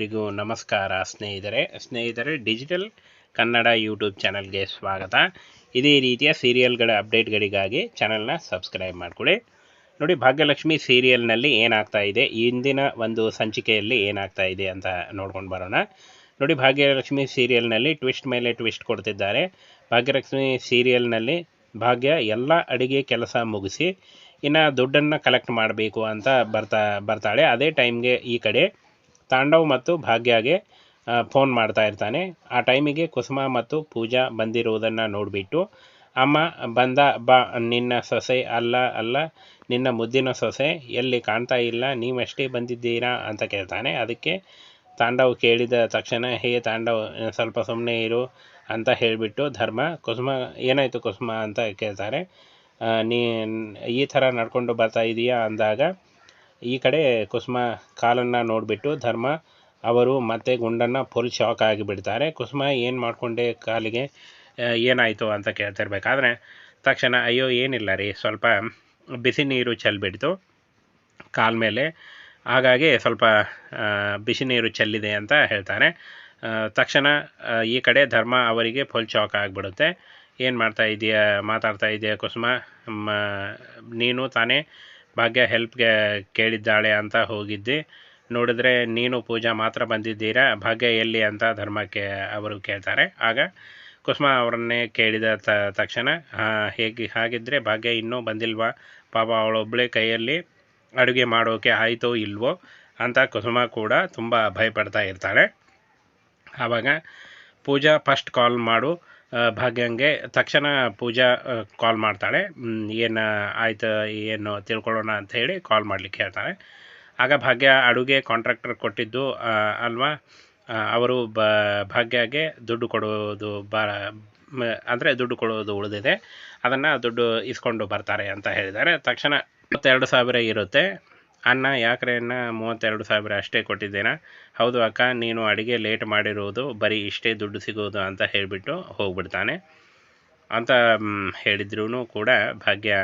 ಎಲ್ಲರಿಗೂ ನಮಸ್ಕಾರ ಸ್ನೇಹಿತರೆ. ಸ್ನೇಹಿತರೆ ಡಿಜಿಟಲ್ ಕನ್ನಡ ಯೂಟ್ಯೂಬ್ ಚಾನಲ್ಗೆ ಸ್ವಾಗತ. ಇದೇ ರೀತಿಯ ಸೀರಿಯಲ್ಗಳ ಅಪ್ಡೇಟ್ಗಳಿಗಾಗಿ ಚಾನಲ್ನ ಸಬ್ಸ್ಕ್ರೈಬ್ ಮಾಡಿಕೊಳ್ಳಿ ನೋಡಿ, ಭಾಗ್ಯಲಕ್ಷ್ಮಿ ಸೀರಿಯಲ್ನಲ್ಲಿ ಏನಾಗ್ತಾ ಇದೆ? ಇಂದಿನ ಒಂದು ಸಂಚಿಕೆಯಲ್ಲಿ ಏನಾಗ್ತಾ ಇದೆ ಅಂತ ನೋಡ್ಕೊಂಡು ಬರೋಣ. ನೋಡಿ, ಭಾಗ್ಯಲಕ್ಷ್ಮಿ ಸೀರಿಯಲ್ನಲ್ಲಿ ಟ್ವಿಸ್ಟ್ ಮೇಲೆ ಟ್ವಿಸ್ಟ್ ಕೊಡ್ತಿದ್ದಾರೆ. ಭಾಗ್ಯಲಕ್ಷ್ಮಿ ಸೀರಿಯಲ್ನಲ್ಲಿ ಭಾಗ್ಯ ಎಲ್ಲ ಅಡುಗೆ ಕೆಲಸ ಮುಗಿಸಿ, ಇನ್ನು ದುಡ್ಡನ್ನು ಕಲೆಕ್ಟ್ ಮಾಡಬೇಕು ಅಂತ ಬರ್ತಾ, ಬರ್ತಾಳೆ. ಅದೇ ಟೈಮ್ಗೆ ಈ ಕಡೆ ತಾಂಡವ್ ಮತ್ತು ಭಾಗ್ಯಗೆ ಫೋನ್ ಮಾಡ್ತಾ ಇರ್ತಾನೆ. ಆ ಟೈಮಿಗೆ ಕುಸುಮ ಮತ್ತು ಪೂಜಾ ಬಂದಿರುವುದನ್ನು ನೋಡಿಬಿಟ್ಟು, ಅಮ್ಮ, ಬಂದ, ಬಾ, ನಿನ್ನ ಸೊಸೆ ಅಲ್ಲ ಅಲ್ಲ, ನಿನ್ನ ಮುದ್ದಿನ ಸೊಸೆ, ಎಲ್ಲಿ ಕಾಣ್ತಾ ಇಲ್ಲ, ನೀವಷ್ಟೇ ಬಂದಿದ್ದೀರಾ? ಅಂತ ಕೇಳ್ತಾನೆ. ಅದಕ್ಕೆ ತಾಂಡವ್ ಕೇಳಿದ ತಕ್ಷಣ, ಹೇ ತಾಂಡವ್, ಸ್ವಲ್ಪ ಸುಮ್ಮನೆ ಇರು ಅಂತ ಹೇಳಿಬಿಟ್ಟು ಧರ್ಮ, ಕುಸುಮ, ಏನಾಯಿತು ಕುಸುಮ? ಅಂತ ಕೇಳ್ತಾರೆ. ನೀ ಈ ಥರ ನಡ್ಕೊಂಡು ಬರ್ತಾ ಇದೀಯಾ? ಅಂದಾಗ ಈ ಕಡೆ ಕುಸುಮ ಕಾಲನ್ನು ನೋಡಿಬಿಟ್ಟು ಧರ್ಮ ಅವರು ಮತ್ತೆ ಗುಂಡನ್ನು ಫುಲ್ ಶಾಕ್ ಆಗಿಬಿಡ್ತಾರೆ ಕುಸುಮ ಏನು ಮಾಡಿಕೊಂಡೆ ಕಾಲಿಗೆ ಏನಾಯಿತು ಅಂತ ಕೇಳ್ತಿರ್ಬೇಕಾದ್ರೆ ತಕ್ಷಣ ಅಯ್ಯೋ, ಏನಿಲ್ಲ ರೀ, ಸ್ವಲ್ಪ ಬಿಸಿ ನೀರು ಚೆಲ್ಬಿಡ್ತು. ಕಾಲ ಮೇಲೆ. ಹಾಗಾಗಿ ಸ್ವಲ್ಪ ಬಿಸಿ ನೀರು ಚೆಲ್ಲಿದೆ ಅಂತ ಹೇಳ್ತಾರೆ. ತಕ್ಷಣ ಈ ಕಡೆ ಧರ್ಮ ಅವರಿಗೆ ಫುಲ್ ಶಾಕ್ ಆಗಿಬಿಡುತ್ತೆ. ಏನು ಮಾಡ್ತಾ ಇದೆಯಾ, ಮಾತಾಡ್ತಾ ಇದೆಯಾ ಕುಸುಮ? ನೀನು ತಾನೇ ಭಾಗ್ಯ ಹೆಲ್ಪ್ಗೆ ಕೇಳಿದ್ದಾಳೆ ಅಂತ ಹೋಗಿದ್ದೆ. ನೋಡಿದ್ರೆ ನೀನು ಪೂಜಾ ಮಾತ್ರ ಬಂದಿದ್ದೀರಾ? ಭಾಗ್ಯ ಎಲ್ಲಿ ಅಂತ ಧರ್ಮಕ್ಕೆ ಅವರು ಕೇಳ್ತಾರೆ. ಆಗ ಕುಸುಮ ಅವರನ್ನೇ ಕೇಳಿದ ತ ತಕ್ಷಣ "ಹಾಂ, ಹೇಗೆ ಹಾಗಿದ್ದರೆ ಭಾಗ್ಯ ಇನ್ನೂ ಬಂದಿಲ್ವಾ? ಪಾಪ ಅವಳೊಬ್ಬಳೆ ಕೈಯಲ್ಲಿ ಅಡುಗೆ ಮಾಡೋಕೆ ಆಯಿತೋ ಇಲ್ವೋ? ಅಂತ ಕುಸುಮ ಕೂಡ ತುಂಬ ಭಯಪಡ್ತಾ ಇರ್ತಾಳೆ. ಆವಾಗ ಪೂಜಾ ಫಸ್ಟ್ ಕಾಲ್ ಮಾಡು ಭಾಗ್ಯಂಗೆ ತಕ್ಷಣ ಪೂಜಾ ಕಾಲ್ ಮಾಡ್ತಾಳೆ. ಏನು ಆಯ್ತು, ಏನು ತಿಳ್ಕೊಳ್ಳೋಣ ಅಂತ ಹೇಳಿ ಕಾಲ್ ಮಾಡಲಿಕ್ಕೆ ಹೇಳ್ತಾಳೆ. ಆಗ ಭಾಗ್ಯ ಅಡುಗೆ ಕಾಂಟ್ರಾಕ್ಟರ್ ಕೊಟ್ಟಿದ್ದು ಅಲ್ವಾ? ಅವರು ಬ, ಭಾಗ್ಯಗೆ ದುಡ್ಡು ಕೊಡೋದು ಬ ಅಂದರೆ ದುಡ್ಡು ಕೊಡೋದು ಉಳಿದಿದೆ. ಅದನ್ನು ದುಡ್ಡು ಇಸ್ಕೊಂಡು ಬರ್ತಾರೆ ಅಂತ ಹೇಳಿದ್ದಾರೆ. ತಕ್ಷಣ ಮೂವತ್ತೆರಡು ಸಾವಿರ ಇರುತ್ತೆ. ಅನ್ನ, ಯಾಕ್ರೆ ಮೂವತ್ತೆರಡು ಸಾವಿರ ಅಷ್ಟೇ ಕೊಟ್ಟಿದ್ದೇನಾ? ಹೌದು ಅಕ್ಕ, ನೀನು ಅಡುಗೆ ಲೇಟ್ ಮಾಡಿರೋದು, ಬರೀ ಇಷ್ಟೇ ದುಡ್ಡು ಸಿಗೋದು ಅಂತ ಹೇಳಿಬಿಟ್ಟು ಹೋಗ್ಬಿಡ್ತಾನೆ. ಅಂತ ಹೇಳಿದ್ರೂ ಕೂಡ ಭಾಗ್ಯ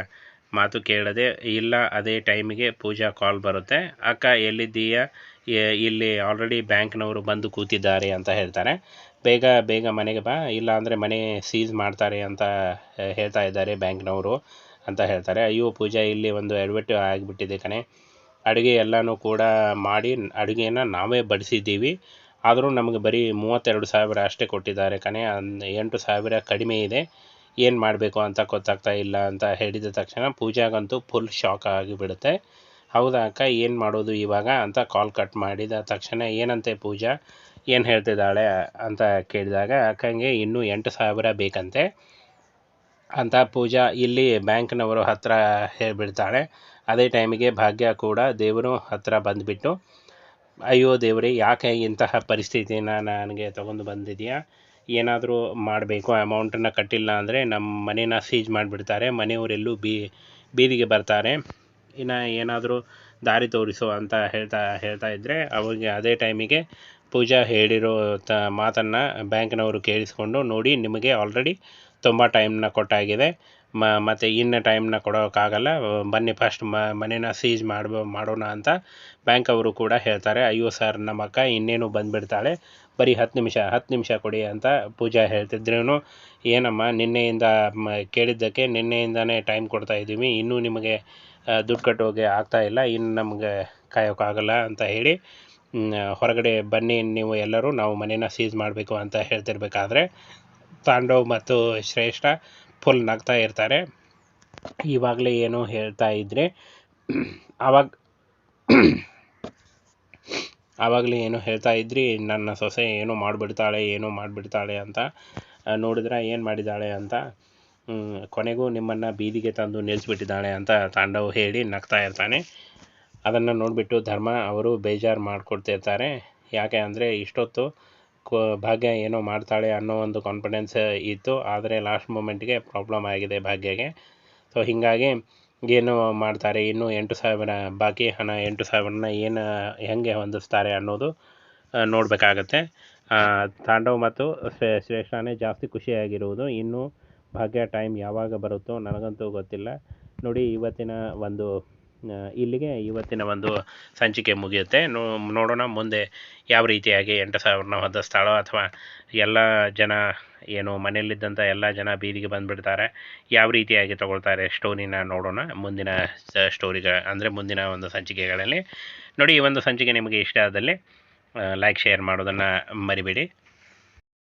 ಮಾತು ಕೇಳದೆ, ಇಲ್ಲ, ಅದೇ ಟೈಮಿಗೆ ಪೂಜಾ ಕಾಲ್ ಬರುತ್ತೆ. ಅಕ್ಕ, ಎಲ್ಲಿದ್ದೀಯ? ಇಲ್ಲಿ ಆಲ್ರೆಡಿ ಬ್ಯಾಂಕ್ನವರು ಬಂದು ಕೂತಿದ್ದಾರೆ ಅಂತ ಹೇಳ್ತಾರೆ ಬೇಗ ಬೇಗ ಮನೆಗೆ ಬಾ, ಇಲ್ಲ ಅಂದರೆ ಮನೆ ಸೀಸ್ ಮಾಡ್ತಾರೆ ಅಂತ ಹೇಳ್ತಾ ಇದ್ದಾರೆ ಬ್ಯಾಂಕ್ನವರು ಅಂತ ಹೇಳ್ತಾರೆ. ಅಯ್ಯೋ, ಪೂಜಾ, ಇಲ್ಲಿ ಒಂದು ಎಡವಟ್ಟು ಆಗಿಬಿಟ್ಟಿದೆ ಕಣೆ. ಅಡುಗೆ ಎಲ್ಲನೂ ಕೂಡ ಮಾಡಿ ಅಡುಗೆನ ನಾವೇ ಬಡಿಸಿದ್ದೀವಿ. ಆದರೂ ನಮಗೆ ಬರೀ ಮೂವತ್ತೆರಡು ಸಾವಿರ ಅಷ್ಟೇ ಕೊಟ್ಟಿದ್ದಾರೆ ಕಣೆ. ಎಂಟು ಸಾವಿರ ಕಡಿಮೆ ಇದೆ. ಏನು ಮಾಡಬೇಕು ಅಂತ ಗೊತ್ತಾಗ್ತಾ ಇಲ್ಲ ಅಂತ ಹೇಳಿದ ತಕ್ಷಣ ಪೂಜಾಗಂತೂ ಫುಲ್ ಶಾಕ್ ಆಗಿಬಿಡುತ್ತೆ. ಹೌದಾ ಅಕ್ಕ, ಏನು ಮಾಡೋದು ಇವಾಗ ಅಂತ ಕಾಲ್ ಕಟ್ ಮಾಡಿದ ತಕ್ಷಣ ಏನಂತೆ ಪೂಜಾ, ಏನು ಹೇಳ್ತಿದ್ದಾಳೆ ಅಂತ ಕೇಳಿದಾಗ, ಅಕ್ಕಂಗೆ ಇನ್ನೂ ಎಂಟು ಸಾವಿರ ಬೇಕಂತೆ. ಅಂತ ಪೂಜಾ ಇಲ್ಲಿ ಬ್ಯಾಂಕ್ನವರು ಹತ್ರ ಹೇಳಿಬಿಡ್ತಾಳೆ. ಅದೇ ಟೈಮಿಗೆ ಭಾಗ್ಯ ಕೂಡ ದೇವರು ಹತ್ರ ಬಂದುಬಿಟ್ಟು, ಅಯ್ಯೋ ದೇವರೇ, ಯಾಕೆ ಇಂತಹ ಪರಿಸ್ಥಿತಿನ ನನಗೆ ತೊಗೊಂಡು ಬಂದಿದೆಯಾ ಏನಾದರೂ ಮಾಡಬೇಕು, ಅಮೌಂಟನ್ನು ಕಟ್ಟಿಲ್ಲ ಅಂದರೆ ನಮ್ಮ ಮನೇನ ಸೀಜ್ ಮಾಡಿಬಿಡ್ತಾರೆ. ಮನೆಯವರೆಲ್ಲೂ ಬೀ, ಬೀದಿಗೆ ಬರ್ತಾರೆ. ಇನ್ನು ಏನಾದರೂ ದಾರಿ ತೋರಿಸು ಅಂತ ಹೇಳ್ತಾ ಹೇಳ್ತಾ ಇದ್ದರೆ ಅವರಿಗೆ ಅದೇ ಟೈಮಿಗೆ ಪೂಜಾ ಹೇಳಿರೋ ತ, ಮಾತನ್ನು ಬ್ಯಾಂಕ್ನವರು ಕೇಳಿಸ್ಕೊಂಡು ನೋಡಿ ನಿಮಗೆ ಆಲ್ರೆಡಿ ತುಂಬ ಟೈಮ್ನ ಕೊಟ್ಟಾಗಿದೆ. ಮ, ಮತ್ತು ಇನ್ನು ಟೈಮ್ನ ಕೊಡೋಕ್ಕಾಗಲ್ಲ ಬನ್ನಿ ಫಸ್ಟ್ ಮ, ಮನೇನ ಸೀಜ್ ಮಾಡ್ಬೋ, ಮಾಡೋಣ ಅಂತ ಬ್ಯಾಂಕ್ ಅವರು ಕೂಡ ಹೇಳ್ತಾರೆ. ಅಯ್ಯೋ ಸರ್ ನಮ್ಮ ಅಕ್ಕ ಇನ್ನೇನು ಬಂದುಬಿಡ್ತಾಳೆ. ಬರೀ ಹತ್ತು ನಿಮಿಷ ಹತ್ತು ನಿಮಿಷ ಕೊಡಿ ಅಂತ ಪೂಜಾ ಹೇಳ್ತಿದ್ರು ಏನಮ್ಮ, ನಿನ್ನೆಯಿಂದ ಕೇಳಿದ್ದಕ್ಕೆ ನಿನ್ನೆಯಿಂದನೇ ಟೈಮ್ ಕೊಡ್ತಾ ಇದ್ದೀವಿ. ಇನ್ನೂ ನಿಮಗೆ ದುಡ್ಡು ಕಟ್ಟೋಗೆ ಆಗ್ತಾ ಇಲ್ಲ. ಇನ್ನು ನಮಗೆ ಕಾಯೋಕ್ಕಾಗಲ್ಲ ಅಂತ ಹೇಳಿ ಹೊರಗಡೆ ಬನ್ನಿ ನೀವು ಎಲ್ಲರೂ, ನಾವು ಮನೇನ ಸೀಜ್ ಮಾಡಬೇಕು ಅಂತ ಹೇಳ್ತಿರ್ಬೇಕಾದ್ರೆ ತಾಂಡವ್ ಮತ್ತು ಶ್ರೇಷ್ಠ ಫುಲ್ ನಗ್ತಾ ಇರ್ತಾರೆ. ಇವಾಗಲೇ ಏನೋ ಹೇಳ್ತಾ ಇದ್ರೆ, ಅವಾಗ ಆವಾಗಲೇ ಏನೋ ಹೇಳ್ತಾ ಇದ್ರಿ, ನನ್ನ ಸೊಸೆ ಏನೋ ಮಾಡಿಬಿಡ್ತಾಳೆ ಏನೋ ಮಾಡಿಬಿಡ್ತಾಳೆ ಅಂತ ನೋಡಿದ್ರೆ ಏನು ಮಾಡಿದ್ದಾಳೆ ಅಂತ ಕೊನೆಗೂ ನಿಮ್ಮನ್ನು ಬೀದಿಗೆ ತಂದು ನಿಲ್ಲಿಸ್ಬಿಟ್ಟಿದ್ದಾಳೆ ಅಂತ ತಾಂಡವ್ ಹೇಳಿ ನಗ್ತಾ ಇರ್ತಾನೆ. ಅದನ್ನು ನೋಡಿಬಿಟ್ಟು ಧರ್ಮ ಅವರು ಬೇಜಾರು ಮಾಡಿಕೊಡ್ತಿರ್ತಾರೆ. ಯಾಕೆ ಅಂದರೆ ಇಷ್ಟೊತ್ತು ಭಾಗ್ಯ ಏನೋ ಮಾಡ್ತಾಳೆ ಅನ್ನೋ ಒಂದು ಕಾನ್ಫಿಡೆನ್ಸ್ ಇತ್ತು. ಆದರೆ ಲಾಸ್ಟ್ ಮೂಮೆಂಟ್ಗೆ ಪ್ರಾಬ್ಲಮ್ ಆಗಿದೆ ಭಾಗ್ಯಗೆ. ಸೊ ಹೀಗಾಗಿ ಏನು ಮಾಡ್ತಾರೆ? ಇನ್ನೂ ಎಂಟು ಸಾವಿರ ಬಾಕಿ, ಹಣ ಎಂಟು ಸಾವಿರನ ಏನು, ಹೆಂಗೆ ಹೊಂದಿಸ್ತಾರೆ ಅನ್ನೋದು ನೋಡಬೇಕಾಗತ್ತೆ. ತಾಂಡವ್ ಮತ್ತು ಶ್ರೇ- ಶ್ರೇಷ್ಠನೇ ಜಾಸ್ತಿ ಖುಷಿಯಾಗಿರುವುದು. ಇನ್ನೂ ಭಾಗ್ಯ ಟೈಮ್ ಯಾವಾಗ ಬರುತ್ತೋ ನನಗಂತೂ ಗೊತ್ತಿಲ್ಲ. ನೋಡಿ, ಇವತ್ತಿನ ಒಂದು ಇಲ್ಲಿಗೆ ಇವತ್ತಿನ ಒಂದು ಸಂಚಿಕೆ ಮುಗಿಯುತ್ತೆ. ನೋಡೋಣ ಮುಂದೆ ಯಾವ ರೀತಿಯಾಗಿ ಎಂಟು ಸಾವಿರನ ಹೊದ ಸ್ಥಳ ಅಥವಾ ಎಲ್ಲ ಜನ ಏನು ಮನೆಯಲ್ಲಿದ್ದಂಥ ಎಲ್ಲ ಜನ ಬೀದಿಗೆ ಬಂದುಬಿಡ್ತಾರೆ. ಯಾವ ರೀತಿಯಾಗಿ ತಗೊಳ್ತಾರೆ ಸ್ಟೋರಿನ ನೋಡೋಣ ಮುಂದಿನ ಸ್ಟೋರಿಗ ಅಂದರೆ ಮುಂದಿನ ಒಂದು ಸಂಚಿಕೆಗಳಲ್ಲಿ. ನೋಡಿ, ಈ ಒಂದು ಸಂಚಿಕೆ ನಿಮಗೆ ಇಷ್ಟ ಆದಲ್ಲಿ ಲೈಕ್ ಶೇರ್ ಮಾಡೋದನ್ನು ಮರಿಬೇಡಿ.